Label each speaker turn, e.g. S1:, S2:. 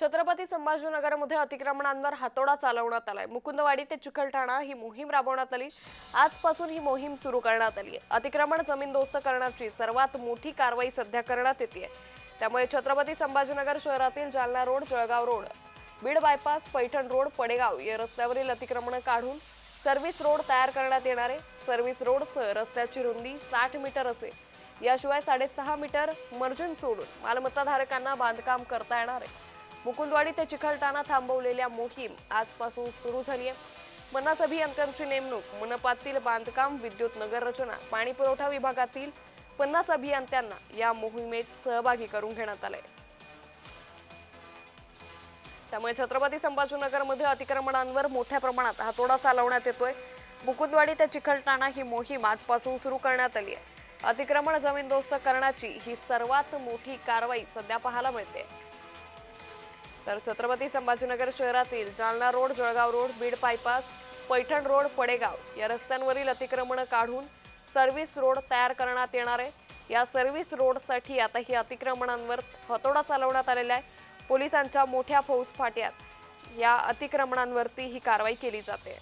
S1: छत्रपती संभाजीनगरमध्ये अतिक्रमणांवर हातोडा चालवण्यात आलाय. मुकुंदवाडी ते चिखलठाणा ही मोहीम राबवण्यात आली. आजपासून ही मोहीम सुरू करण्यात आली आहे. अतिक्रमण जमीनदोस्त करण्याची सर्वात मोठी कारवाई सध्या करण्यात येते त्यामुळे छत्रपती संभाजीनगर शहरातील Jalna road Jalgaon road Beed bypass Paithan road Padegaon या रस्त्यावरील अतिक्रमण काढून सर्व्हिस रोड तयार करण्यात येणार आहे. सर्व्हिस रोडसह रस्त्याची रुंदी साठ मीटर असेल. याशिवाय साडेसहा मीटर मर्जून सोडून मालमत्ताधारकांना बांधकाम करता येणार आहे. मुकुंदवाडी ते चिखलठाणा थांबवलेल्या मोहीम आजपासून सुरू झाली आहे. पन्नास अभियंत्यांची नेमणूक मनपातील बांधकाम विद्युत नगररचना पाणी पुरवठा विभागातील पन्नास अभियंत्यांना या मोहिमेत सहभागी करून घेण्यात आले त्यामुळे छत्रपती संभाजीनगरमध्ये अतिक्रमणांवर मोठ्या प्रमाणात हातोडा चालवण्यात येतोय. मुकुंदवाडी ते चिखलटाणा ही मोहीम आजपासून सुरू करण्यात आली आहे. अतिक्रमण जमीनदोस्त करण्याची ही सर्वात मोठी कारवाई सध्या पाहायला मिळते. तर छत्रपती संभाजीनगर शहरातील Jalna road Jalgaon road Beed bypass Paithan road Padegaon या रस्त्यांवरील अतिक्रमण काढून सर्व्हिस रोड तयार करण्यात येणार आहे. या सर्व्हिस रोडसाठी आता ही अतिक्रमणांवर हतोडा चालवण्यात आलेला आहे. पोलिसांच्या मोठ्या फौज फाट्यात या अतिक्रमणांवरती ही कारवाई केली जाते.